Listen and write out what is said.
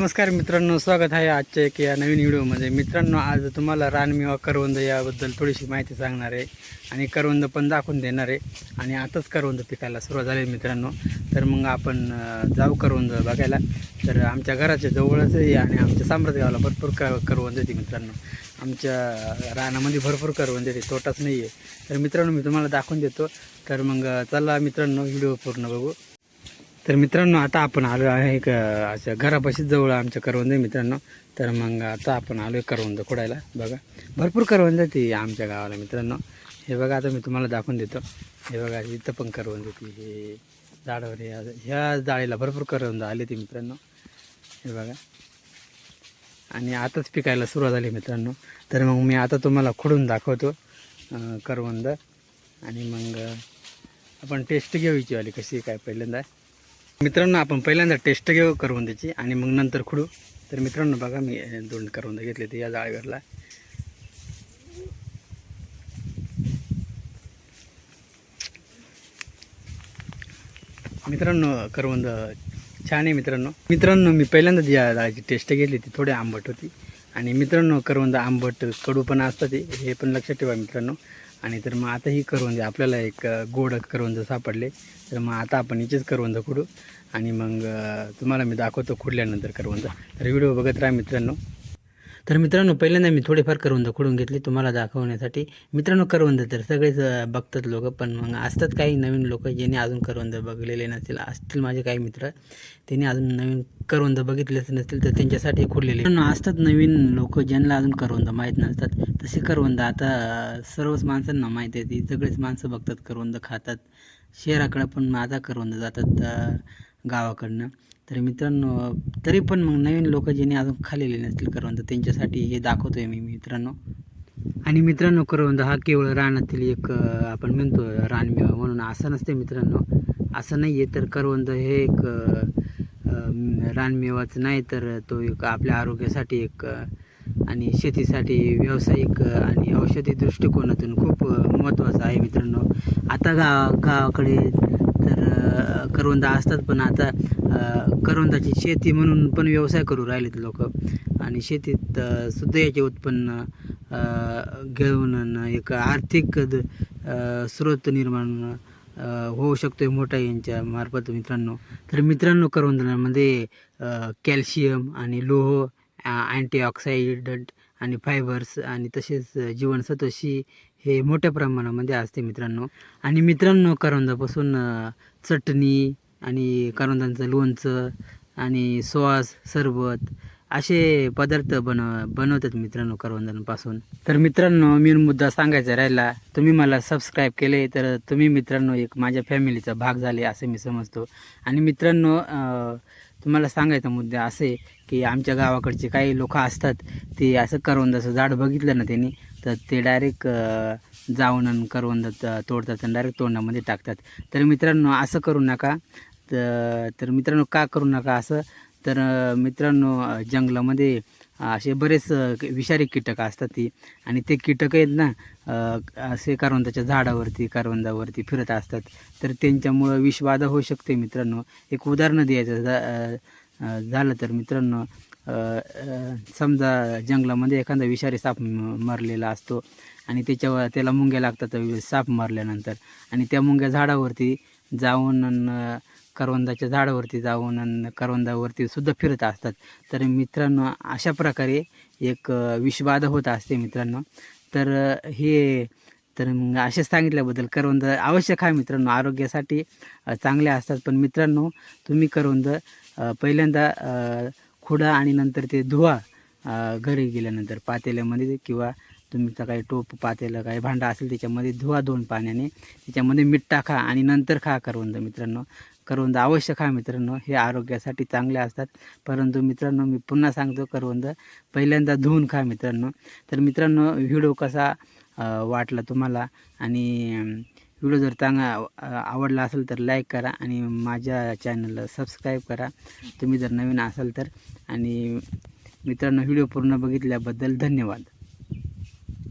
नमस्कार मित्रांनो स्वागत आहे आजच्या एक या नवीन व्हिडिओमध्ये. मित्रांनो आज तुम्हाला रानमेवा करवंद याबद्दल थोडीशी माहिती सांगणार आहे आणि करवंद पण दाखवून देणार आहे. आणि आताच करवंद पिकायला सुरुवात झाली मित्रांनो. तर मग आपण जाऊ करवंद बघायला. तर आमच्या घराच्या जवळच आहे आणि आमच्या साम्राज्य गावाला भरपूर क करवंद येते मित्रांनो. आमच्या रानामध्ये भरपूर करवंद येते तोटाच नाही आहे तर मित्रांनो मी तुम्हाला दाखवून देतो. तर मग चला मित्रांनो व्हिडिओ पूर्ण बघू. तर मित्रांनो आता आपण आलो आहे एक असं घरापाशी घरापाशीच जवळ आमच्या करवंद मित्रांनो. तर मग आता आपण आलो आहे करवंद खोडायला बघा. भरपूर करवंद ती आमच्या गावाला मित्रांनो. हे बघा आता मी तुम्हाला दाखवून देतो. हे बघा इथं पण करवंद ती हे. झाडावर ह्या ह्या जाळीला भरपूर करवंद आले ते मित्रांनो. हे बघा. आणि आताच पिकायला सुरुवात झाली मित्रांनो. तर मग मी आता तुम्हाला खोडून दाखवतो करवंद. आणि मग आपण टेस्ट घेऊ हिची वाली कशी काय पहिल्यांदा. मित्रांनो आपण पहिल्यांदा टेस्ट घेऊ करवंदाची आणि मग नंतर खुडू. तर मित्रांनो बघा मी दोन करवंद घेतले ते या जाळीवरला. मित्रांनो करवंद छान आहे मित्रांनो. मित्रांनो मी पहिल्यांदा या डाळीची टेस्ट घेतली ती थोडी आंबट होती. आणि मित्रांनो करवंद आंबट कडू पण असतात ते हे पण लक्षात ठेवा मित्रांनो. आणि तर मग आता ही करवंदे आपल्याला एक गोड करवंद सापडले. तर मग आता आपण हिचेच करवंद खुडू. आणि मग तुम्हाला मी दाखवतो खुडल्यानंतर करवंद. तर व्हिडिओ बघत राहा मित्रांनो. तर मित्रांनो पहिल्यांदा मी थोडेफार करवंद खोडून घेतली तुम्हाला दाखवण्यासाठी. मित्रांनो करवंद तर सगळेच बघतात लोक पण मग असतात काही नवीन लोक ज्यांनी अजून करवंद बघलेले नसतील. असतील माझे काही मित्र त्यांनी अजून नवीन करवंद बघितलेच नसतील तर त्यांच्यासाठी खुडलेले. पण असतात नवीन लोक ज्यांना अजून करवंद माहीत नसतात. तसे करवंद आता सर्वच माणसांना माहीत आहे. ती सगळेच माणसं बघतात करवंद खातात. शहराकडं पण आता करवंद जातात गावाकडनं. तर मित्रांनो तरी पण मग नवीन लोक ज्यांनी अजून खाल्लेले नसतील करवंद त्यांच्यासाठी हे दाखवतोय मी मित्रांनो. आणि मित्रांनो करवंद हा केवळ रानातील एक आपण म्हणतो रानमेवा म्हणून असं नसते मित्रांनो. असं नाही आहे तर करवंद हे एक रानमेवाच नाही तर तो एक आपल्या आरोग्यासाठी एक आणि शेतीसाठी व्यावसायिक आणि औषधी दृष्टिकोनातून खूप महत्त्वाचं आहे मित्रांनो. आता गाव गावाकडे करवंदा असतात पण आता करवंदाची शेती म्हणून पण व्यवसाय करू राहिलेत लोक. आणि शेतीत सुद्धा याचे उत्पन्न घेऊन एक आर्थिक स्रोत निर्माण होऊ शकतो मोठा यांच्या मार्फत मित्रांनो. तर मित्रांनो करवंदामध्ये कॅल्शियम आणि लोह अँटीऑक्साइडंट आणि फायबर्स आणि तसेच जीवनसत्वशी हे मोठ्या प्रमाणामध्ये असते मित्रांनो. आणि मित्रांनो करवंदापासून चटणी आणि करवंदांचं लोणचं आणि सॉस सरबत असे पदार्थ बन बनवतात मित्रांनो करवंदांपासून तर मित्रांनो मी मुद्दा सांगायचा राहिला तुम्ही मला सबस्क्राईब केले तर तुम्ही मित्रांनो एक माझ्या फॅमिलीचा भाग झाले असे मी समजतो. आणि मित्रांनो तुम्हाला सांगायचा मुद्दा असे की आमच्या गावाकडचे काही लोक असतात ते असं करवंदाचं झाड बघितलं ना त्यांनी तर ते डायरेक्ट जाऊन आणि करवंद तोडतात आणि डायरेक्ट तोंडामध्ये टाकतात. तर मित्रांनो असं करू नका. तर मित्रांनो का करू नका असं? तर मित्रांनो जंगलामध्ये असे बरेच विषारी कीटक असतात ती. आणि ते कीटक आहेत ना असे करवंदाच्या झाडावरती करवंदावरती फिरत असतात. तर त्यांच्यामुळं विषबाधा होऊ शकते मित्रांनो. एक उदाहरण द्यायचं झालं तर मित्रांनो समजा जंगलामध्ये एखादा विषारी साप म- मरलेला असतो. आणि त्याच्यावर त्याला मुंग्या लागतात वि- साप मारल्यानंतर. आणि त्या मुंग्या झाडावरती जाऊन अन करवंदाच्या झाडावरती जाऊन अन करवंदावरती सुद्धा फिरत असतात. तर मित्रांनो अशा प्रकारे एक विषबाधा होत असते मित्रांनो. तर हे तर मग असे सांगितल्याबद्दल करवंद आवश्यक आहे मित्रांनो. आरोग्यासाठी चांगले असतात. पण मित्रांनो तुम्ही करवंद पहिल्यांदा खुडा आणि नंतर ते धुवा घरी गेल्यानंतर पातेल्यामध्ये किंवा तुमचं काही टोप पातेलं काही भांडा असेल त्याच्यामध्ये धुवा दोन पाण्याने. त्याच्यामध्ये मीठ टाका आणि नंतर खा करवंद मित्रांनो. करवंद अवश्य खा मित्रांनो. हे आरोग्यासाठी चांगले असतात. परंतु मित्रांनो मी पुन्हा सांगतो करवंद पहिल्यांदा धुवून खा मित्रांनो. तर मित्रांनो व्हिडिओ कसा वाटला तुम्हाला? आणि व्हिडिओ जर चांगला आवडला असेल तर लाईक करा आणि माझ्या चॅनलला सबस्क्राईब करा. तुम्ही जर नवीन असाल तर. आणि मित्रांनो व्हिडिओ पूर्ण बघितल्याबद्दल धन्यवाद.